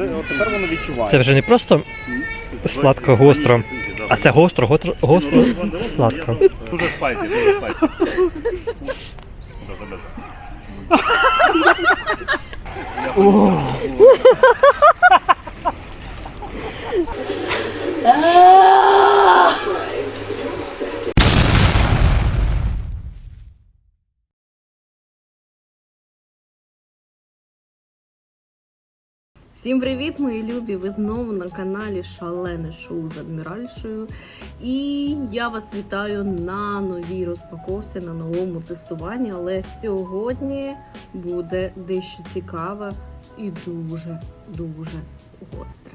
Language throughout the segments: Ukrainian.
Це от тепер воно відчуває. Це вже не просто сладко гостро, а це гостро, гостро, гостро, сладко. Дуже спайсі, дуже спайсі. Всім привіт, мої любі! Ви знову на каналі Шалене шоу з адміральшою. І я вас вітаю на новій розпаковці, на новому тестуванні. Але сьогодні буде дещо цікаве і дуже дуже гостре.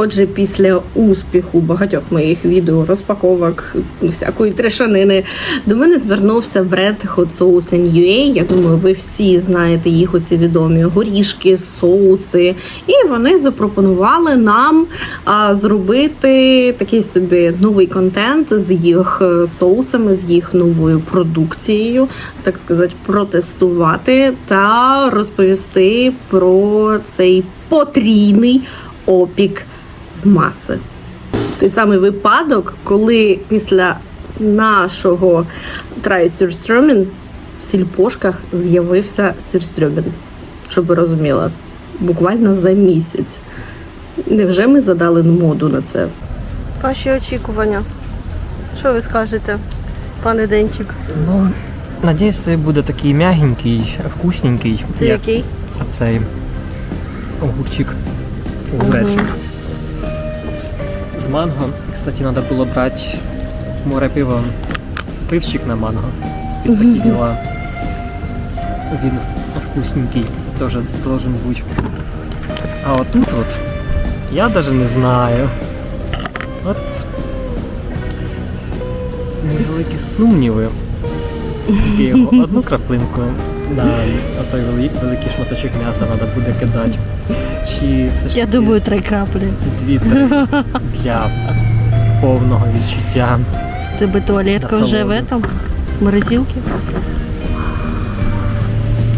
Отже, після успіху багатьох моїх відео, розпаковок, всякої трешанини, до мене звернувся бренд Hot Sauce NUA. Я думаю, ви всі знаєте їх оці відомі горішки, соуси. І вони запропонували нам а, зробити такий собі новий контент з їх е, соусами, з їх новою продукцією, так сказати, протестувати та розповісти про цей потрійний опік в маси. Той самий випадок, коли після нашого трайсюрстрьомін в сільпошках з'явився сюрстрьомін. Щоб ви розуміли, буквально за місяць. Невже ми задали моду на це? Ваші очікування. Що ви скажете, пане Денчик? Ну, надіюсь, це буде такий м'ягенький, вкусненький. Це як який? цей огурчик. Огуречик. З манго. Кстати, треба було брати в море пиво пивчик на манго. Під такі діла. Він вкусненький. Теж должен бути. А отут от я навіть не знаю. От невеликі сумніви. Одну краплинку на той великий шматочок м'яса треба буде кидати. Чи все ж Я таки думаю, три краплі. дві-три для повного відчуття. Тебе туалетка вже в Насолода. этом? В морозилці?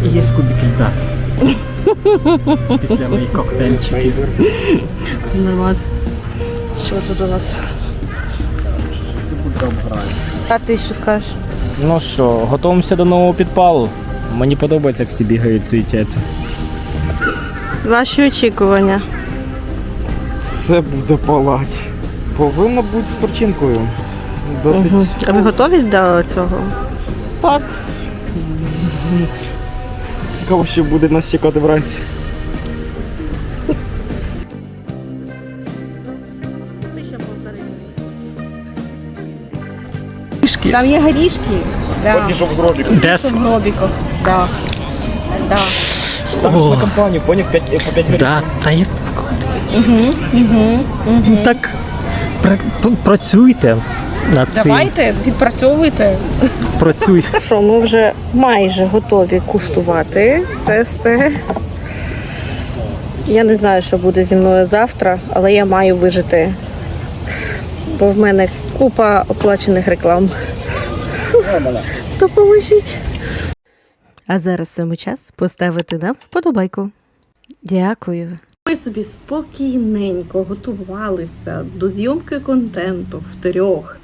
І є кубики льда. Після моїх коктейльчиків. Нормас. Що тут у нас? А ти що скажеш? Ну що, готуємося до нового підпалу. Мені подобається, як всі бігають, суетяться. Ваші очікування. Це буде палать. Повинно бути з перчинкою. Досить Угу. А ви готові до цього? так. Цікаво, що буде нас чекати вранці. Там є горішки. Да. що в гробі. Дес. В гробіках. Да. Да. Там ж на компанію, поняв 5, по 5 Да, та є. Так пра- п- працюйте над цим. Давайте, відпрацьовуйте. Працюй. Що, ми вже майже готові куштувати це все. Я не знаю, що буде зі мною завтра, але я маю вижити. Бо в мене купа оплачених реклам. Допоможіть. А зараз саме час поставити нам вподобайку. Дякую. Ми собі спокійненько готувалися до зйомки контенту в трьох.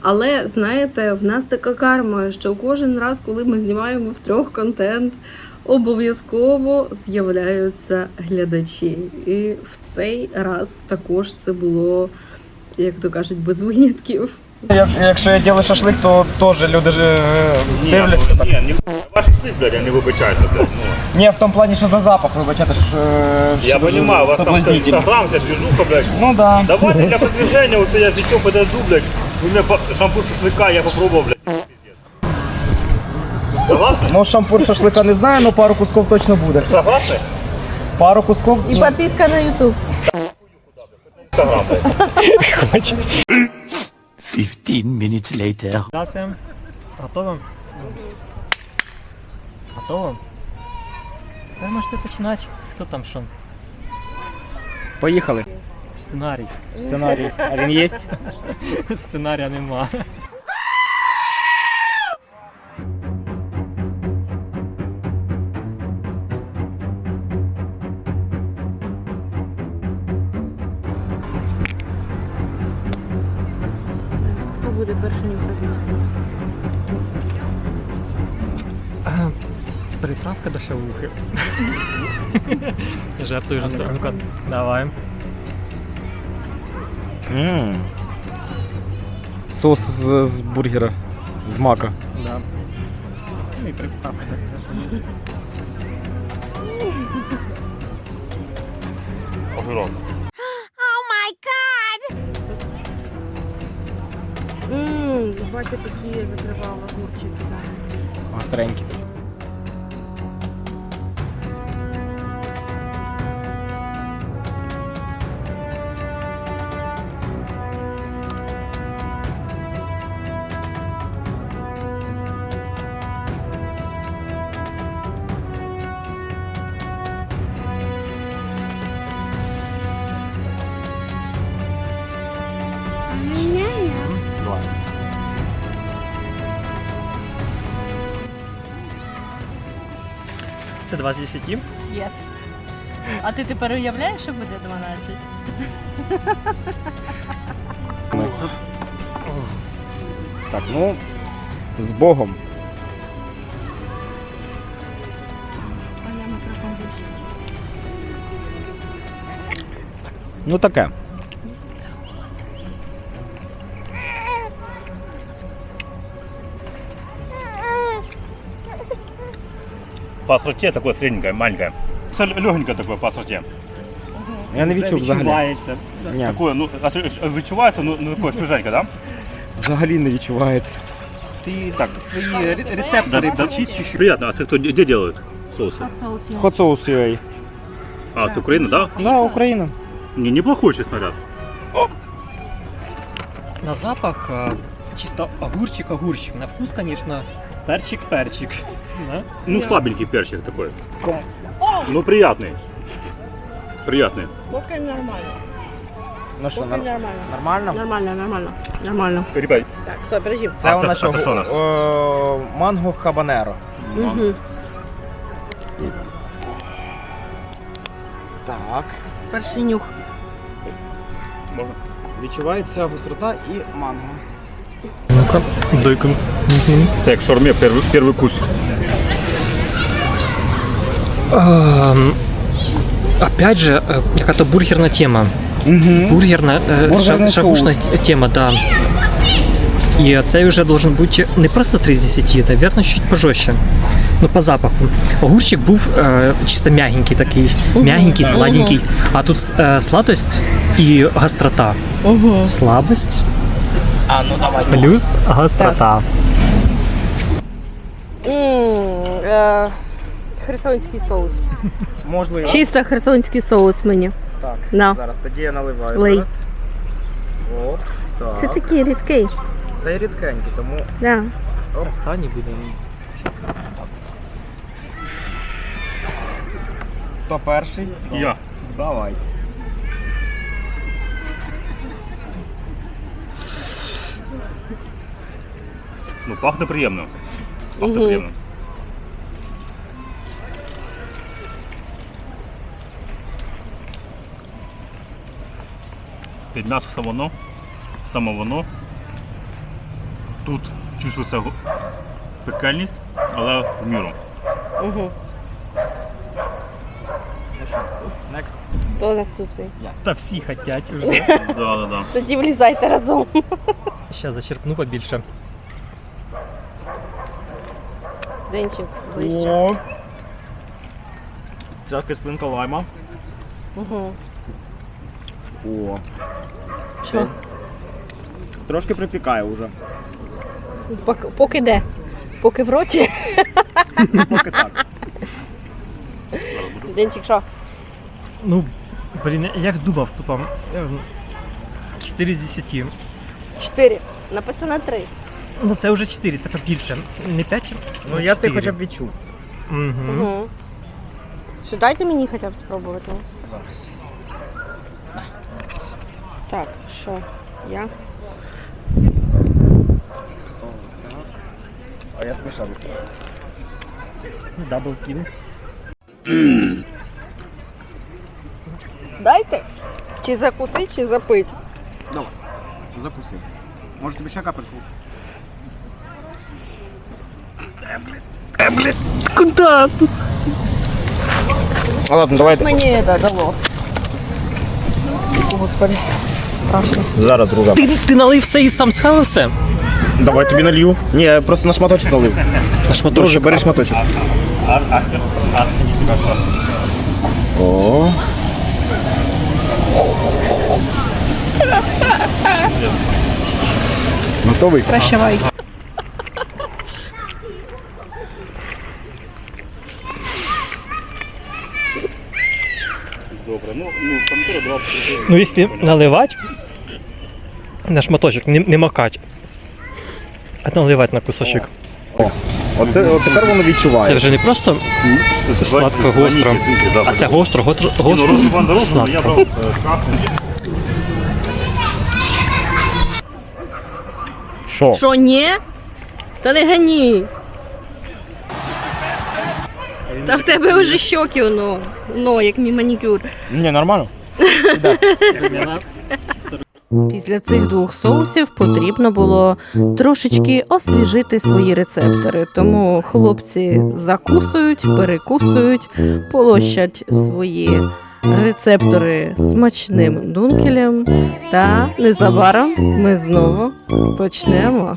Але знаєте, в нас така карма, що кожен раз, коли ми знімаємо в трьох контент, обов'язково з'являються глядачі. І в цей раз також це було, як то кажуть, без винятків. Як, якщо я ділю шашлик, то теж люди ж е, дивляться. Ні, ні, Ваші слів, блядь, а не вибачайте, блядь. Ну. Ні, в тому плані, що за запах, вибачайте, що, е, Я що понимаю, у вас там соблазнитель. инстаграм, вся движуха, блядь. Ну да. Давайте для продвижения, вот я зятё подойду, блядь. Вы мне по- шампур шашлыка, я попробовал, блядь. Пиздец. Согласны? Ну, шампур шашлика не знаю, але пару кусков точно буде. Согласны? Пару кусков. І підписка на YouTube. Инстаграм, блядь. 15 minutes later. Дасем. Готово? Готово? Ви можете починати. Хто там що? Поїхали. Сценарій. Сценарій. А він є? Сценарія нема. Приправка до шавухи. Жартую, жартую. Давай. М. Сос з, з бургера. З мака. Да. Ну і приправка так. Огурок. Ммм, батя такі закривав огурчики. Це 2 з 10. Єс. А ти тепер уявляєш, що буде 12? Так, ну. З Богом. А я мікрофон більше. Ну таке. По остроте такое средненькое, маленькое. Легенькое такое по остроте. Я не відчув взагалі. Відчувається. Ні, Такое, ну, остро- відчувається, ну, ну такое свеженькое, да? взагалі не відчувається. Ти Так. свої ре- рецептори Да, почистиш. Приятно. А это кто, где делают соусы? От соус є. Hot соус UA. А, с Украины, да? Да, Україна. Не, неплохой, честно говоря. На запах а, чисто огурчик, огурчик. На вкус, конечно, перчик, перчик. Да? Ну, слабенький перчик такой. Ну, приятный. Приятный. Поки нормально. Ну що, нар- нормально. нормально? Нормально, нормально. Нормально. Ребят, Так, все, подожди. Це А у це- нас а це що у нас? О, манго хабанеро. Угу. Так. Перший нюх. можно? Відчувається гострота і манго. Ну-ка, дай-ка. Это как шаурме, первый, первый вкус. Ем, Опять же, э, какая-то бургерная тема. Угу. Бургерна, э, Бургерний ша- шавушна тема, да. І цей вже должен бути не просто 3 з 10, это, верно, чуть пожестче. Ну, по запаху. Огурчик був е, чисто м'ягенький такий, м'ягенький, сладенький. А тут е, сладость і гострота. Угу. Слабость а, ну давай. плюс гострота. Е, Херсонський соус. Можливо. Чисто херсонський соус мені. Так. Да. Зараз тоді я наливаю. Лий. Зараз. Так. Це такий рідкий. Це рідкенький, тому Да. Останній буде. хто перший? Я. Давай. Ну, пахнет приемно. Пахнет Мгм. приемно. Під м'ясо саме воно, саме воно. Тут чувствується пекельність, але в міру. Угу. Ну що, next. Хто наступний? Та всі хотять уже. Да, да, да. Тоді влізайте разом. Ще зачерпну побільше. Денчик, ближче. О! Ця кислинка лайма. Угу. О. Що? Трошки припікає вже. Поки, поки де? Поки в роті? Поки так. Денчик, що? Ну, блін, як думав, тупо. 4 з 10. Чотири. Написано три. Ну це вже 4, це побільше. Не 5? Ну я це хоча б відчув. Угу. Угу. Що дайте мені хоча б спробувати. Зараз. Так, що? Я? А я смішав. Дабл кіл. Дайте. Чи закусить, чи запить. Давай, закуси. Може тобі ще капельку? Куда? А ладно, давайте. Мені це дало. Господи, страшно. Зараз, друже. Ти, ти налив все і сам схавав все? Давай тобі налью. Ні, я просто на шматочок налив. На шматочок. Друже, бери шматочок. О. Готовий? Прощавай. Добре, ну, ну помідори 20 Ну, якщо наливати на шматочок, не, не макати, а наливати на кусочок. Оце, от тепер воно відчуває. Це вже не просто сладко, гостро, а це гостро, гостро, Ну, гостро сладко. брав е. Що? Що, ні? Та не гані. Та в тебе вже щоки, воно, воно, як мій манікюр. Ні, нормально. Після цих двох соусів потрібно було трошечки освіжити свої рецептори. Тому хлопці закусують, перекусують, полощать свої рецептори смачним дункелем. Та незабаром ми знову почнемо.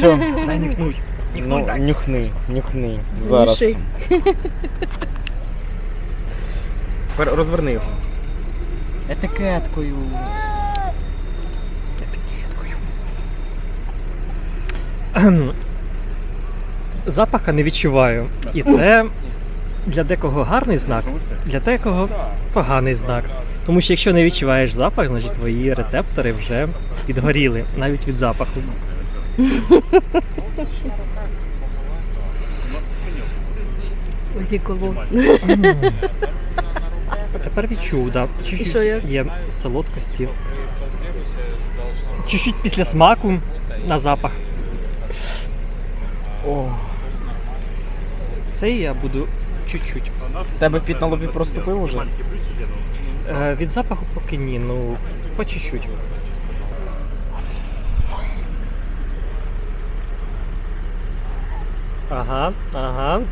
що? Дай нюхнуть. Ну, нюхни, нюхни. Зараз. Тепер розверни його. Етикеткою. Кхм. Запаха не відчуваю. І це для декого гарний знак, для декого поганий знак. Тому що якщо не відчуваєш запах, значить твої рецептори вже підгоріли, навіть від запаху. Тепер відчув, да. І що Чуть-чуть як? є солодкості. Чуть-чуть після смаку на запах. О, Це я буду чуть-чуть. тебе піт на лобі проступив уже? Е, від запаху поки ні, ну по чуть-чуть. Ага, ага.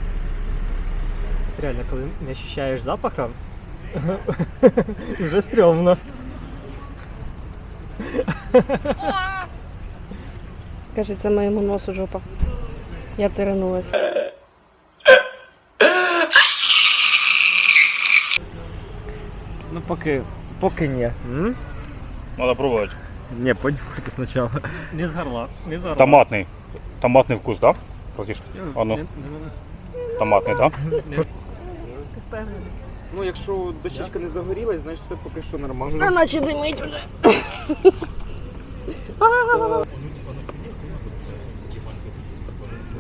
Реально, коли не ощущаєш запаха, вже стрьомно. Каже, це моєму носу жопа. Я тиранулась. Ну поки. Поки ні. М? Надо пробовать. Ні, понюхайте спочатку. Не з горла, не з горла. Томатный. Томатный вкус, да? Братишка? А ну, Томатний, так? Ну, якщо дощечка не загорілась, значить це поки що нормально. А наче димить вже.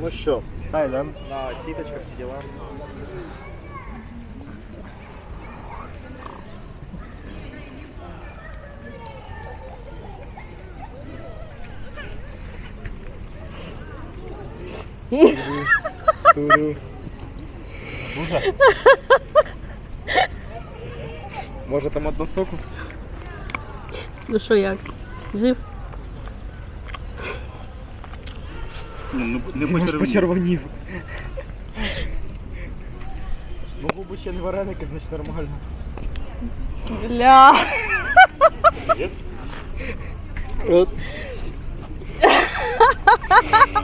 Ну що, йдемо на сіточках всі діла. Може там одну соку? Ну що як? Жив? Ну, ну, не почервонів. Ну, губи ще не вареники, значить нормально. Бля. Є?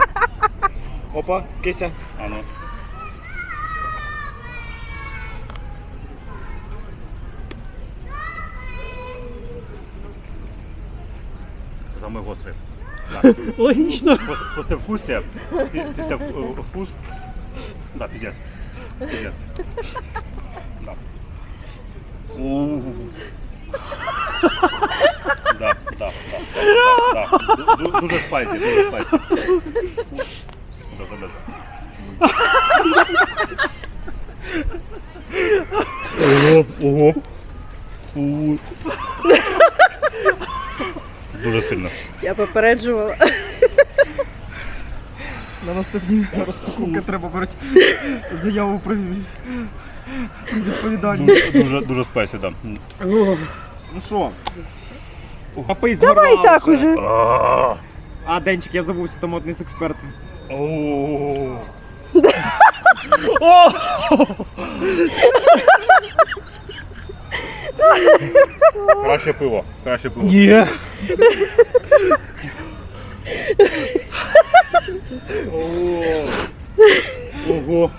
Опа, кися. А ну. Саме гостре. Да. Логічно. Пос- Послевкусие, пі- після в- вкус. Да, пиздец. Пиздец. Да. У. Да, да, да, да, да. Ду- ду- Дуже спайсі, дуже спайсі. Да, да. Ого, ого. Дуже сильно. Я попереджувала. На наступній розпаковці треба брати заяву про відповідальність. Дуже, дуже, спайсі, да. Ну що? Попий Давай так уже. А. А, Денчик, я забувся, там одний з експертів. Краще пиво. Краще пиво. Ні. Ого.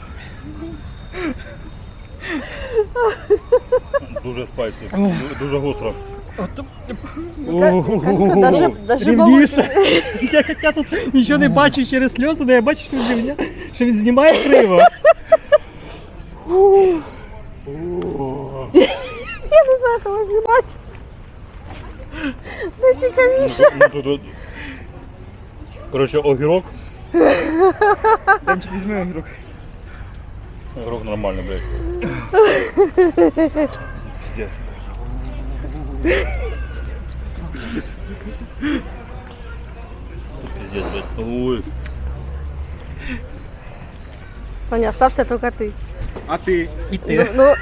Дуже спайсі. Дуже гостро. Даже, даже Рівніше. Я хоча тут нічого не бачу через сльози, але я бачу, що він, рівня- що він знімає криво. не знаю, кого знімати. Найцікавіше. Ну, тут- тут- Коротше, огірок. Денчик, візьми огірок. Огірок нормально, блядь. Пиздец. Пиздец, блядь. Ой. Саня, остався тільки ти. А ти? І Ну, ну,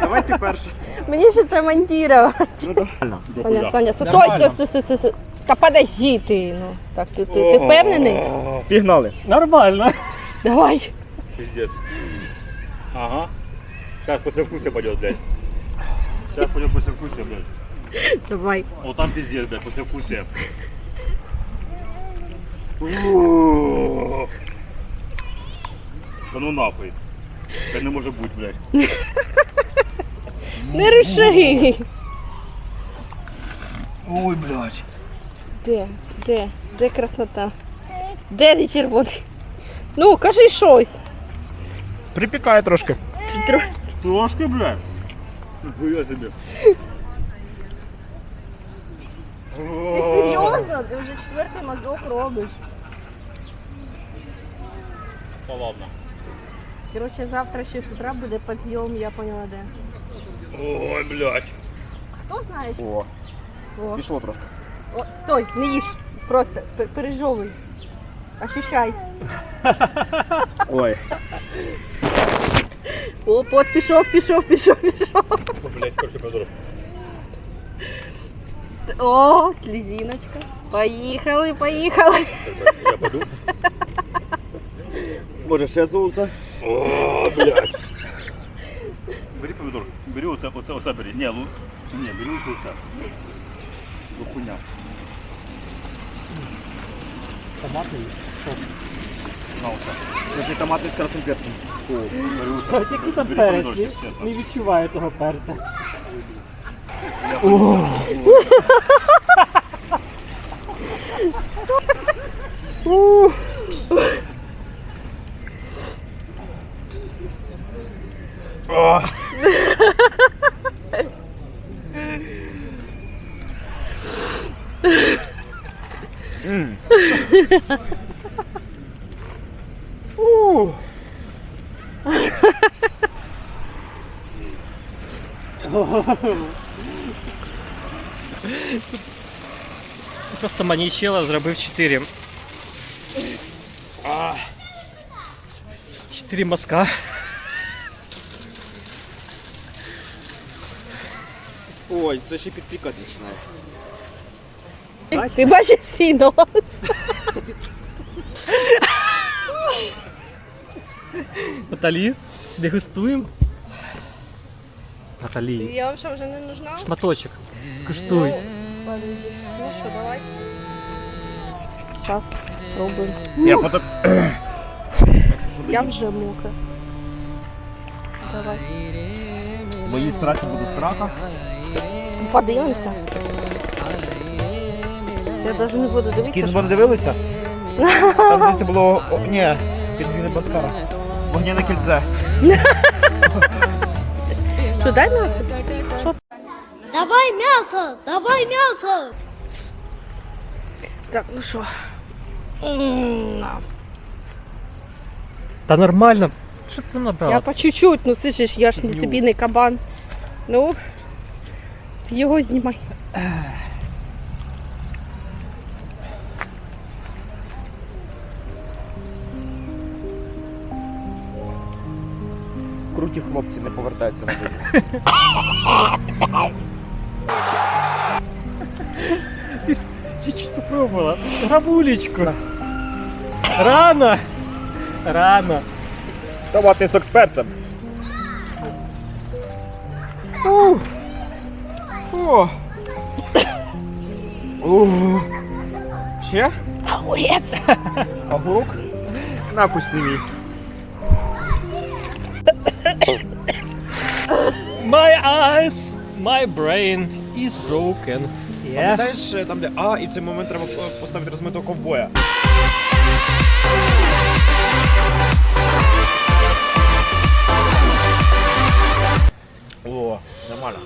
Давай ти перший. мені ще це монтувати. Ну, да. Саня, Саня, стой, стой, стой, стой, стой, стой. Та подожди ти, ну. Так, ти, ти, ти впевнений? Пігнали. Нормально. Давай. Пиздец. Ага. Сейчас после вкуса пойдет, блядь. Сейчас пойдет после вкуса, блядь. Давай. Вот там пиздец, блядь, после вкуса. Да ну нахуй. Это не может быть, блядь. Не руши. Ой, блядь. Де? Де? Де красота? Де ти червоний? Ну, кажи щось. Припікає трошки. Трошки, блядь. Нихуя себе. Ти серйозно? Ти вже четвертий мазок робиш. Да ладно. Коротше, завтра ще з утра буде підйом, я поняла де. Ой, блядь. Хто знає? що- О, О, пішло трошки. о, стой, не їж. Просто пер- пережовуй. Ощущай. Ой. О, пот пішов, пішов, пішов, пішов. Блядь, короче, подоров. О, слізіночка. Поїхали, поїхали. Я пойду. Може ще соуса? О, блядь. Бери помидор. Бери оце, оце, оце бери. Не, лу... Не, бери оце. Ну, хуйня. Томатний. На оце. Це томатний з перцем. О, бери оце. Який там Бери перець? помидорчик, чесно. Не відчуваю того перця. Просто манічела зробив 4. 4 мазка. Ой, це ще підпікати починає. Ти бачиш свій нос? Наталі, дегустуємо. Наталі, Я вам що, вже не нужна? шматочок. Скуштуй. Подожди. Ну що, давай. Зараз спробуємо. Я потім. Я вже мокра. Давай. Мої страхи буду страха. Подивимося. Я навіть не буду дивитися. Кінзбон дивилися? Там здається було. О, ні, пінгвіни Баскара. Вогняне кільце. Що, дай м'ясо? Давай мясо! Давай мясо! Так, ну що? Та нормально. Що ти набрала? Я по чуть-чуть, ну слышиш, я ж не тобі не кабан. Ну, ти його знімай. Круті хлопці не повертаються на вид. Чуть-чуть попробувала. Грабулечку. Рано. Рано. Томатний сок з перцем. О. О. Ще? Огурець. Огурок? Накусь не мій. My eyes, my brain is broken. Yeah. Пам'ятаєш, е, там де А, і в цей момент треба поставити розмитого ковбоя. О, нормально.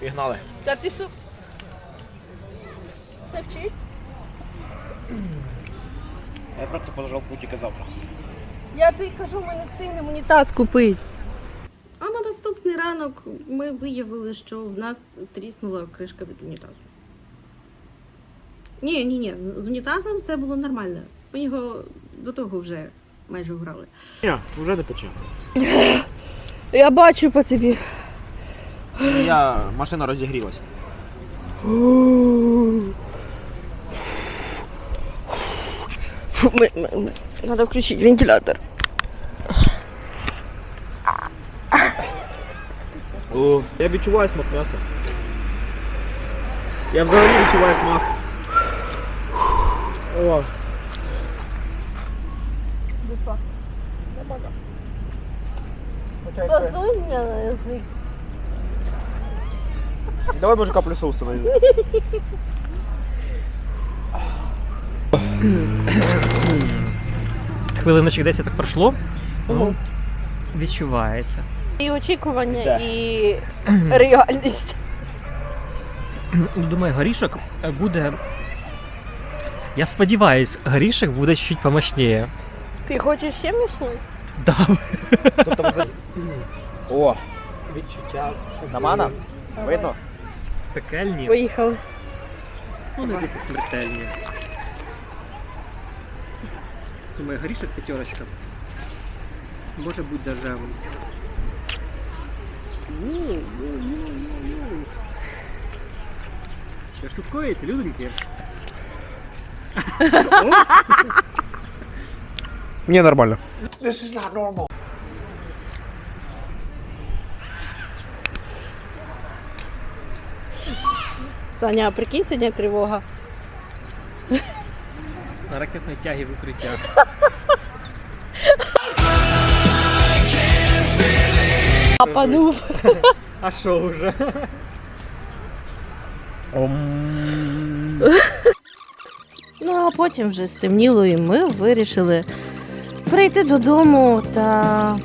Пігнали. Та ти що? Я про це подожав путіка завтра. Я тобі кажу, ми не встигнемо унітаз купити. Наступний ранок ми виявили, що в нас тріснула кришка від унітазу. Ні, ні, ні, з унітазом все було нормально. Ми його до того вже майже грали. Ні, вже не пече. Я бачу по тобі. Я машина розігрілася. Надо включити вентилятор. О, я відчуваю смак м'яса. Я взагалі відчуваю смак. О. Давай може каплю соусу навіть. Хвилиночок 10 так пройшло. Ну, відчувається. І очікування, Да. і реальність. Ну, думаю, горішок буде. Я сподіваюсь, горішок буде чуть помощніше. Ти хочеш ще мішнути? Да. Тобто О, Відчуття. на мана? Видно? Пекельні. Поїхали. Ну, не такі смертельні. Думаю, горішок п'ятерочка. Може бути даже. Що ж тут коїться, люденьки? Мені нормально. Саня, а прикинь, сьогодні тривога. На ракетної тяги в укриття. Апанув. А що вже? Ну а потім вже стемніло, і ми вирішили прийти додому та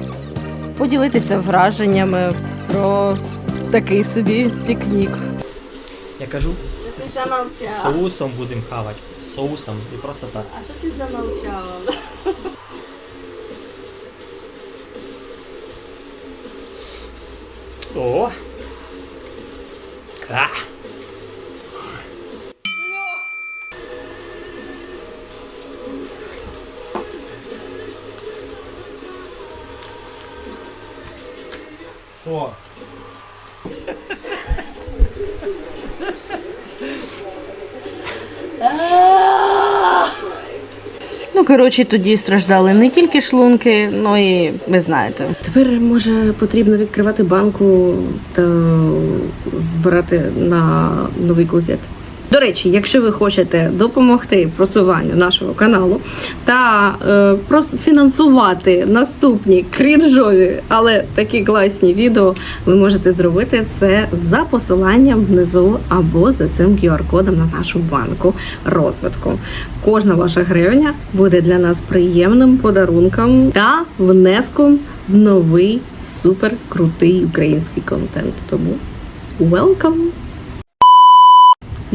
поділитися враженнями про такий собі пікнік. Я кажу, Ти замовчав. соусом будемо хавати. Соусом і просто так. А що ти замовчала? О! Що? Ну, коротше, тоді страждали не тільки шлунки, ну і ви знаєте. Тепер може потрібно відкривати банку та збирати на новий клозет. До речі, якщо ви хочете допомогти просуванню нашого каналу та е, профінансувати наступні крінжові, але такі класні відео, ви можете зробити це за посиланням внизу або за цим QR-кодом на нашу банку розвитку. Кожна ваша гривня буде для нас приємним подарунком та внеском в новий супер крутий український контент. Тому welcome!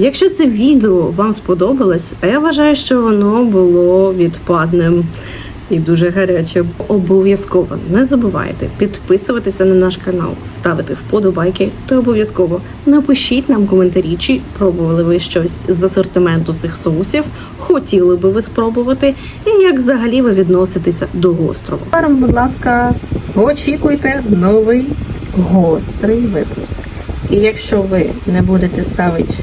Якщо це відео вам сподобалось, а я вважаю, що воно було відпадним і дуже гарячим, обов'язково не забувайте підписуватися на наш канал, ставити вподобайки та обов'язково напишіть нам коментарі, чи пробували ви щось з асортименту цих соусів, хотіли би ви спробувати, і як взагалі ви відноситеся до гострого. Тепер, будь ласка, очікуйте новий гострий випуск. І якщо ви не будете ставити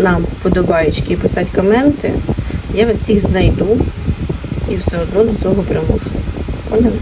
нам вподобаючки і писати коменти, я вас всіх знайду і все одно до цього примушу. Поняли?